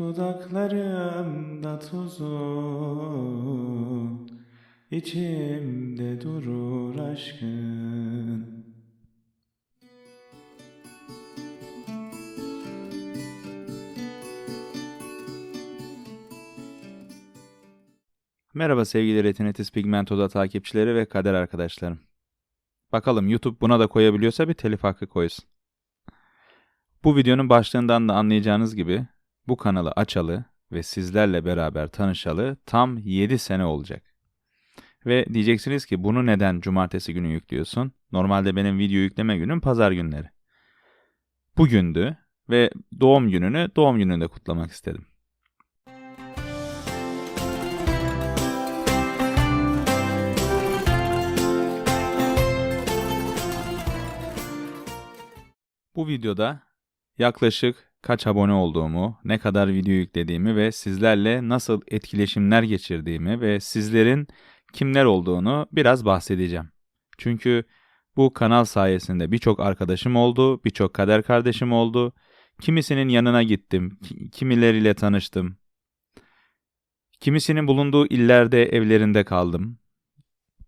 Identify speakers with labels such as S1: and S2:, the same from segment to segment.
S1: Dudaklarımda tuzun içimde durur aşkın Merhaba sevgili Retinitis Pigmentosa takipçileri ve kader arkadaşlarım. Bakalım YouTube buna da koyabiliyorsa bir telif hakkı koysun. Bu videonun başlığından da anlayacağınız gibi bu kanalı açalı ve sizlerle beraber tanışalı tam 7 sene olacak. Ve diyeceksiniz ki bunu neden cumartesi günü yüklüyorsun? Normalde benim video yükleme günüm pazar günleri. Bugündü ve doğum gününü doğum gününde kutlamak istedim. Bu videoda yaklaşık kaç abone olduğumu, ne kadar video yüklediğimi ve sizlerle nasıl etkileşimler geçirdiğimi ve sizlerin kimler olduğunu biraz bahsedeceğim. Çünkü bu kanal sayesinde birçok arkadaşım oldu, birçok kader kardeşim oldu. Kimisinin yanına gittim, ki- kimileriyle tanıştım. Kimisinin bulunduğu illerde evlerinde kaldım.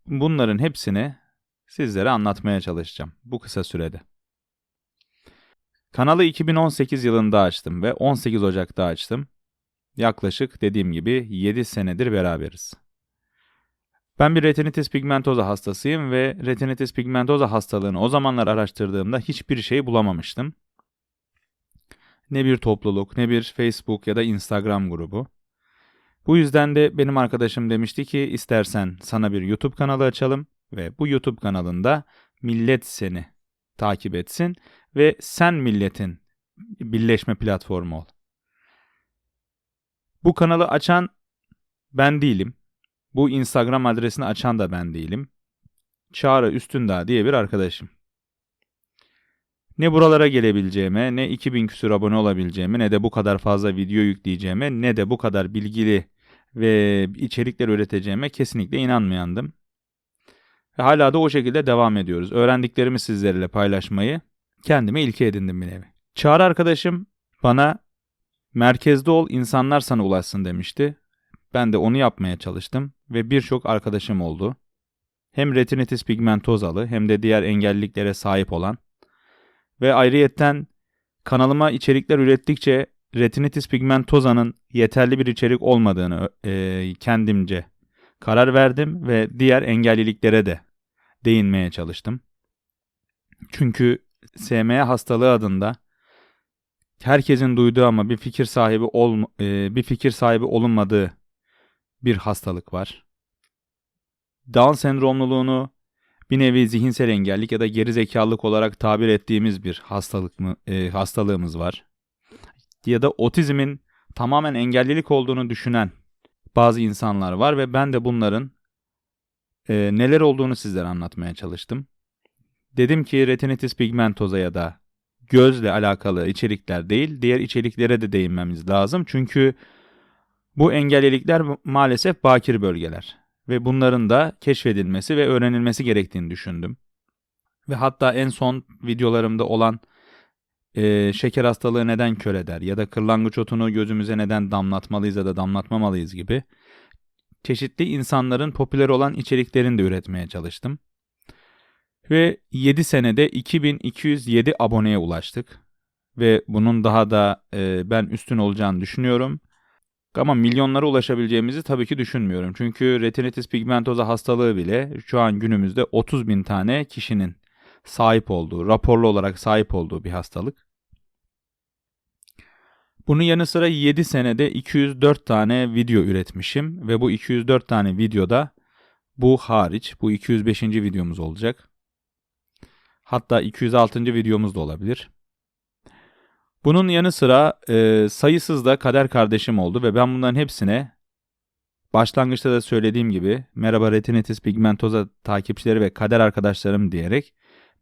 S1: Bunların hepsini sizlere anlatmaya çalışacağım bu kısa sürede. Kanalı 2018 yılında açtım ve 18 Ocak'ta açtım. Yaklaşık dediğim gibi 7 senedir beraberiz. Ben bir retinitis pigmentosa hastasıyım ve retinitis pigmentosa hastalığını o zamanlar araştırdığımda hiçbir şey bulamamıştım. Ne bir topluluk, ne bir Facebook ya da Instagram grubu. Bu yüzden de benim arkadaşım demişti ki istersen sana bir YouTube kanalı açalım ve bu YouTube kanalında millet seni takip etsin ve sen milletin birleşme platformu ol. Bu kanalı açan ben değilim. Bu Instagram adresini açan da ben değilim. Çağrı Üstündağ diye bir arkadaşım. Ne buralara gelebileceğime, ne 2000 küsur abone olabileceğime, ne de bu kadar fazla video yükleyeceğime, ne de bu kadar bilgili ve içerikler üreteceğime kesinlikle inanmayandım. Ve hala da o şekilde devam ediyoruz. Öğrendiklerimi sizlerle paylaşmayı kendime ilke edindim bir nevi. Çağrı arkadaşım bana merkezde ol insanlar sana ulaşsın demişti. Ben de onu yapmaya çalıştım ve birçok arkadaşım oldu. Hem retinitis pigmentozalı hem de diğer engelliliklere sahip olan ve ayrıyetten kanalıma içerikler ürettikçe retinitis pigmentozanın yeterli bir içerik olmadığını e, kendimce karar verdim ve diğer engelliliklere de değinmeye çalıştım. Çünkü SMA hastalığı adında herkesin duyduğu ama bir fikir sahibi ol, e, bir fikir sahibi olunmadığı bir hastalık var. Down sendromluluğunu bir nevi zihinsel engellik ya da geri zekalılık olarak tabir ettiğimiz bir hastalık mı e, hastalığımız var. Ya da otizmin tamamen engellilik olduğunu düşünen bazı insanlar var ve ben de bunların e, neler olduğunu sizlere anlatmaya çalıştım. Dedim ki retinitis pigmentosa ya da gözle alakalı içerikler değil, diğer içeriklere de değinmemiz lazım. Çünkü bu engellilikler maalesef bakir bölgeler ve bunların da keşfedilmesi ve öğrenilmesi gerektiğini düşündüm. Ve hatta en son videolarımda olan e, şeker hastalığı neden kör eder ya da kırlangıç otunu gözümüze neden damlatmalıyız ya da damlatmamalıyız gibi çeşitli insanların popüler olan içeriklerini de üretmeye çalıştım. Ve 7 senede 2207 aboneye ulaştık. Ve bunun daha da e, ben üstün olacağını düşünüyorum. Ama milyonlara ulaşabileceğimizi tabii ki düşünmüyorum. Çünkü retinitis pigmentosa hastalığı bile şu an günümüzde 30 bin tane kişinin sahip olduğu, raporlu olarak sahip olduğu bir hastalık. Bunun yanı sıra 7 senede 204 tane video üretmişim ve bu 204 tane videoda bu hariç bu 205. videomuz olacak. Hatta 206. videomuz da olabilir. Bunun yanı sıra e, sayısız da kader kardeşim oldu ve ben bunların hepsine başlangıçta da söylediğim gibi merhaba retinitis pigmentosa takipçileri ve kader arkadaşlarım diyerek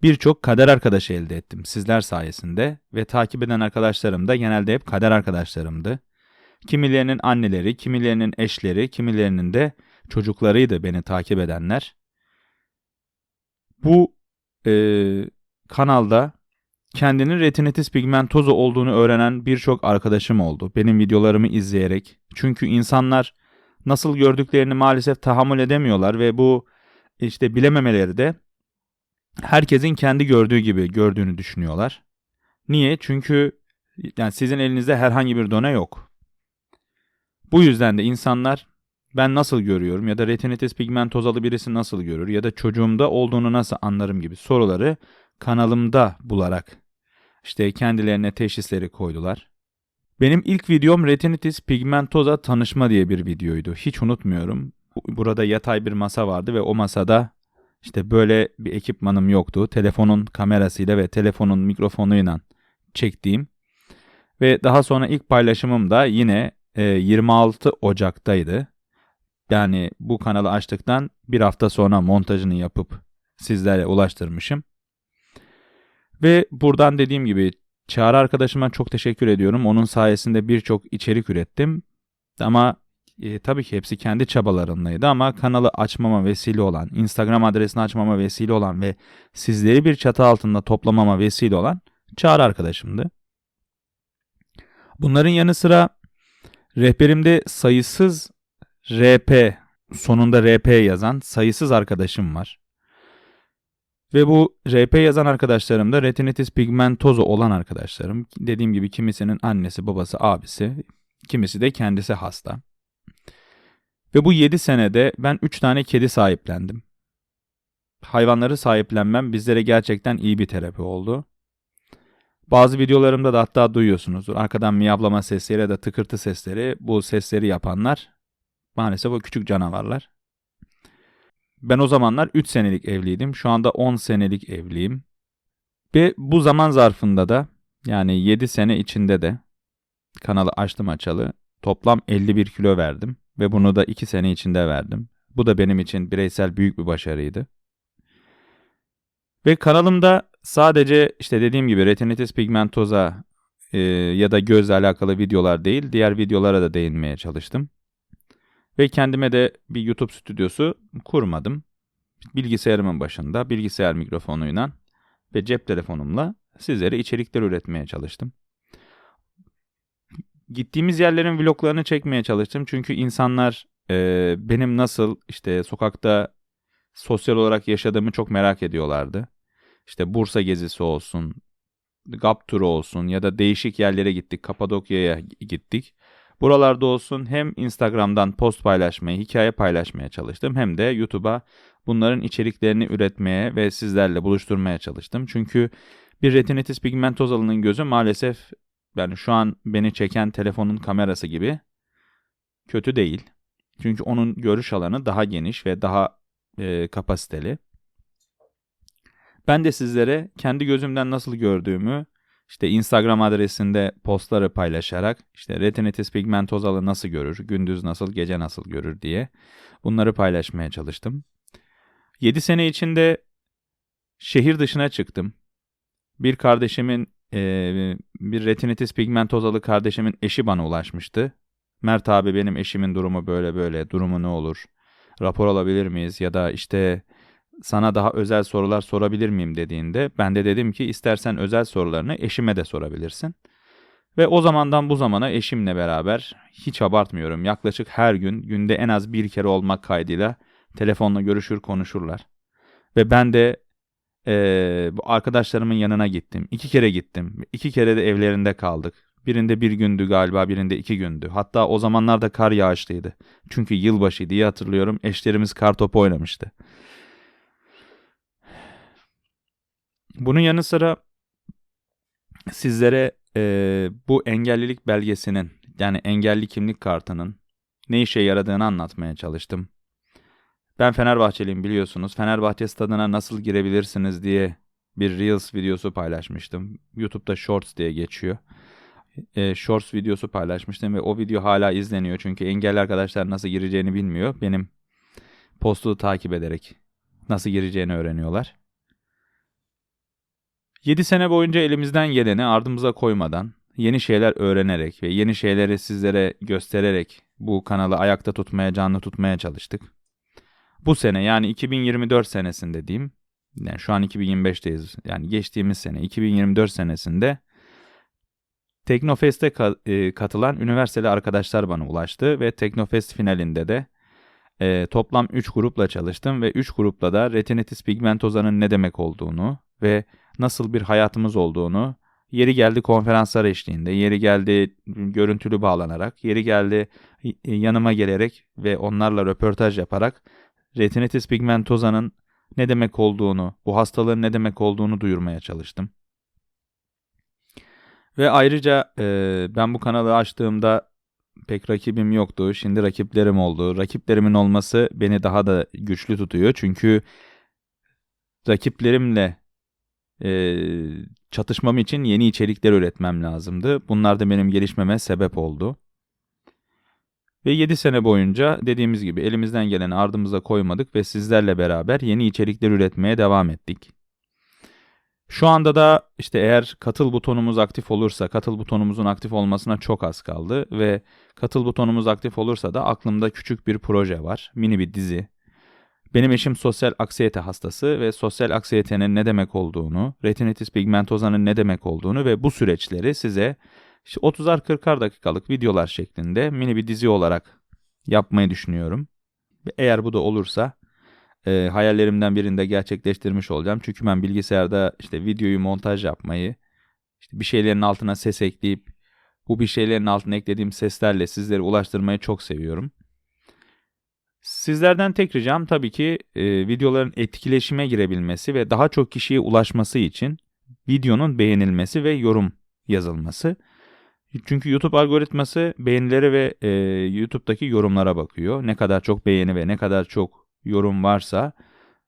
S1: birçok kader arkadaşı elde ettim sizler sayesinde ve takip eden arkadaşlarım da genelde hep kader arkadaşlarımdı. Kimilerinin anneleri, kimilerinin eşleri, kimilerinin de çocuklarıydı beni takip edenler. Bu e, kanalda kendinin retinitis pigmentosa olduğunu öğrenen birçok arkadaşım oldu. Benim videolarımı izleyerek. Çünkü insanlar nasıl gördüklerini maalesef tahammül edemiyorlar ve bu işte bilememeleri de herkesin kendi gördüğü gibi gördüğünü düşünüyorlar. Niye? Çünkü yani sizin elinizde herhangi bir done yok. Bu yüzden de insanlar ben nasıl görüyorum ya da retinitis pigmentozalı birisi nasıl görür ya da çocuğumda olduğunu nasıl anlarım gibi soruları kanalımda bularak işte kendilerine teşhisleri koydular. Benim ilk videom retinitis pigmentosa tanışma diye bir videoydu. Hiç unutmuyorum. Burada yatay bir masa vardı ve o masada işte böyle bir ekipmanım yoktu. Telefonun kamerasıyla ve telefonun mikrofonuyla çektiğim ve daha sonra ilk paylaşımım da yine 26 e, Ocak'taydı. Yani bu kanalı açtıktan bir hafta sonra montajını yapıp sizlere ulaştırmışım. Ve buradan dediğim gibi Çağrı arkadaşıma çok teşekkür ediyorum. Onun sayesinde birçok içerik ürettim. Ama e, tabii ki hepsi kendi çabalarındaydı ama kanalı açmama vesile olan, Instagram adresini açmama vesile olan ve sizleri bir çatı altında toplamama vesile olan Çağrı arkadaşımdı. Bunların yanı sıra rehberimde sayısız RP sonunda RP yazan sayısız arkadaşım var. Ve bu RP yazan arkadaşlarım da retinitis pigmentosa olan arkadaşlarım. Dediğim gibi kimisinin annesi, babası, abisi, kimisi de kendisi hasta. Ve bu 7 senede ben 3 tane kedi sahiplendim. Hayvanları sahiplenmem bizlere gerçekten iyi bir terapi oldu. Bazı videolarımda da hatta duyuyorsunuzdur. Arkadan miyavlama sesleri ya da tıkırtı sesleri bu sesleri yapanlar maalesef o küçük canavarlar. Ben o zamanlar 3 senelik evliydim. Şu anda 10 senelik evliyim. Ve bu zaman zarfında da yani 7 sene içinde de kanalı açtım açalı toplam 51 kilo verdim ve bunu da 2 sene içinde verdim. Bu da benim için bireysel büyük bir başarıydı. Ve kanalımda sadece işte dediğim gibi retinitis pigmentosa e, ya da gözle alakalı videolar değil, diğer videolara da değinmeye çalıştım. Ve kendime de bir YouTube stüdyosu kurmadım. Bilgisayarımın başında, bilgisayar mikrofonuyla ve cep telefonumla sizlere içerikler üretmeye çalıştım. Gittiğimiz yerlerin vloglarını çekmeye çalıştım. Çünkü insanlar e, benim nasıl işte sokakta sosyal olarak yaşadığımı çok merak ediyorlardı. İşte Bursa gezisi olsun, GAP turu olsun ya da değişik yerlere gittik. Kapadokya'ya gittik. Buralarda olsun hem Instagram'dan post paylaşmaya, hikaye paylaşmaya çalıştım hem de YouTube'a bunların içeriklerini üretmeye ve sizlerle buluşturmaya çalıştım. Çünkü bir retinitis pigmentozalının gözü maalesef yani şu an beni çeken telefonun kamerası gibi kötü değil. Çünkü onun görüş alanı daha geniş ve daha e, kapasiteli. Ben de sizlere kendi gözümden nasıl gördüğümü işte Instagram adresinde postları paylaşarak işte retinitis pigmentosalı nasıl görür, gündüz nasıl, gece nasıl görür diye bunları paylaşmaya çalıştım. 7 sene içinde şehir dışına çıktım. Bir kardeşimin, e, bir retinitis pigmentosalı kardeşimin eşi bana ulaşmıştı. Mert abi benim eşimin durumu böyle böyle, durumu ne olur? Rapor alabilir miyiz? Ya da işte sana daha özel sorular sorabilir miyim dediğinde ben de dedim ki istersen özel sorularını eşime de sorabilirsin. Ve o zamandan bu zamana eşimle beraber hiç abartmıyorum yaklaşık her gün günde en az bir kere olmak kaydıyla telefonla görüşür konuşurlar. Ve ben de e, arkadaşlarımın yanına gittim. İki kere gittim. İki kere de evlerinde kaldık. Birinde bir gündü galiba birinde iki gündü. Hatta o zamanlarda kar yağışlıydı. Çünkü yılbaşı diye hatırlıyorum eşlerimiz kar topu oynamıştı. Bunun yanı sıra sizlere e, bu engellilik belgesinin yani engelli kimlik kartının ne işe yaradığını anlatmaya çalıştım. Ben Fenerbahçeliyim biliyorsunuz. Fenerbahçe stadına nasıl girebilirsiniz diye bir Reels videosu paylaşmıştım. YouTube'da Shorts diye geçiyor. e, Shorts videosu paylaşmıştım ve o video hala izleniyor. Çünkü engelli arkadaşlar nasıl gireceğini bilmiyor. Benim postu takip ederek nasıl gireceğini öğreniyorlar. 7 sene boyunca elimizden geleni ardımıza koymadan, yeni şeyler öğrenerek ve yeni şeyleri sizlere göstererek bu kanalı ayakta tutmaya, canlı tutmaya çalıştık. Bu sene yani 2024 senesinde diyeyim, yani şu an 2025'teyiz. Yani geçtiğimiz sene 2024 senesinde Teknofest'e e, katılan üniversiteli arkadaşlar bana ulaştı ve Teknofest finalinde de e, toplam 3 grupla çalıştım ve 3 grupla da retinitis pigmentosa'nın ne demek olduğunu ve nasıl bir hayatımız olduğunu yeri geldi konferanslar eşliğinde, yeri geldi görüntülü bağlanarak, yeri geldi e, yanıma gelerek ve onlarla röportaj yaparak retinitis pigmentosa'nın ne demek olduğunu, bu hastalığın ne demek olduğunu duyurmaya çalıştım. Ve ayrıca e, ben bu kanalı açtığımda pek rakibim yoktu. Şimdi rakiplerim oldu. Rakiplerimin olması beni daha da güçlü tutuyor. Çünkü rakiplerimle e, çatışmam için yeni içerikler üretmem lazımdı. Bunlar da benim gelişmeme sebep oldu. Ve 7 sene boyunca dediğimiz gibi elimizden geleni ardımıza koymadık ve sizlerle beraber yeni içerikler üretmeye devam ettik. Şu anda da işte eğer katıl butonumuz aktif olursa, katıl butonumuzun aktif olmasına çok az kaldı ve katıl butonumuz aktif olursa da aklımda küçük bir proje var, mini bir dizi. Benim eşim sosyal aksiyete hastası ve sosyal aksiyetenin ne demek olduğunu, retinitis pigmentosa'nın ne demek olduğunu ve bu süreçleri size işte 30'ar 40'ar dakikalık videolar şeklinde mini bir dizi olarak yapmayı düşünüyorum. Eğer bu da olursa e, hayallerimden birinde gerçekleştirmiş olacağım. Çünkü ben bilgisayarda işte videoyu montaj yapmayı, işte bir şeylerin altına ses ekleyip bu bir şeylerin altına eklediğim seslerle sizlere ulaştırmayı çok seviyorum. Sizlerden tek ricam tabii ki e, videoların etkileşime girebilmesi ve daha çok kişiye ulaşması için videonun beğenilmesi ve yorum yazılması. Çünkü YouTube algoritması beğenilere ve e, YouTube'daki yorumlara bakıyor. Ne kadar çok beğeni ve ne kadar çok yorum varsa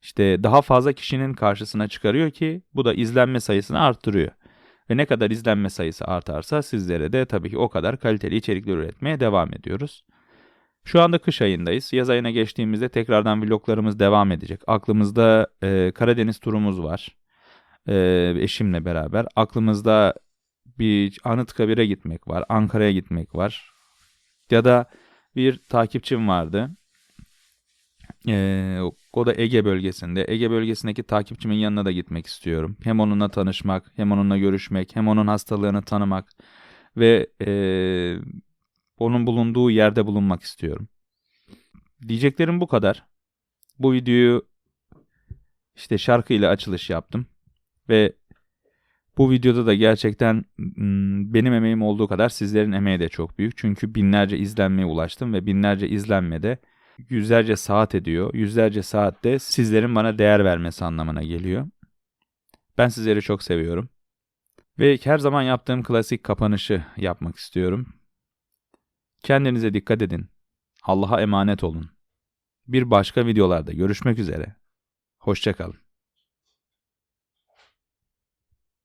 S1: işte daha fazla kişinin karşısına çıkarıyor ki bu da izlenme sayısını arttırıyor. Ve ne kadar izlenme sayısı artarsa sizlere de tabii ki o kadar kaliteli içerikler üretmeye devam ediyoruz. Şu anda kış ayındayız. Yaz ayına geçtiğimizde tekrardan vloglarımız devam edecek. Aklımızda e, Karadeniz turumuz var. E, eşimle beraber. Aklımızda bir Anıtkabir'e gitmek var. Ankara'ya gitmek var. Ya da bir takipçim vardı. Ee, o da Ege bölgesinde. Ege bölgesindeki takipçimin yanına da gitmek istiyorum. Hem onunla tanışmak, hem onunla görüşmek, hem onun hastalığını tanımak ve e, onun bulunduğu yerde bulunmak istiyorum. Diyeceklerim bu kadar. Bu videoyu işte şarkıyla açılış yaptım ve bu videoda da gerçekten benim emeğim olduğu kadar sizlerin emeği de çok büyük. Çünkü binlerce izlenmeye ulaştım ve binlerce izlenmede yüzlerce saat ediyor. Yüzlerce saatte sizlerin bana değer vermesi anlamına geliyor. Ben sizleri çok seviyorum. Ve her zaman yaptığım klasik kapanışı yapmak istiyorum. Kendinize dikkat edin. Allah'a emanet olun. Bir başka videolarda görüşmek üzere. Hoşçakalın.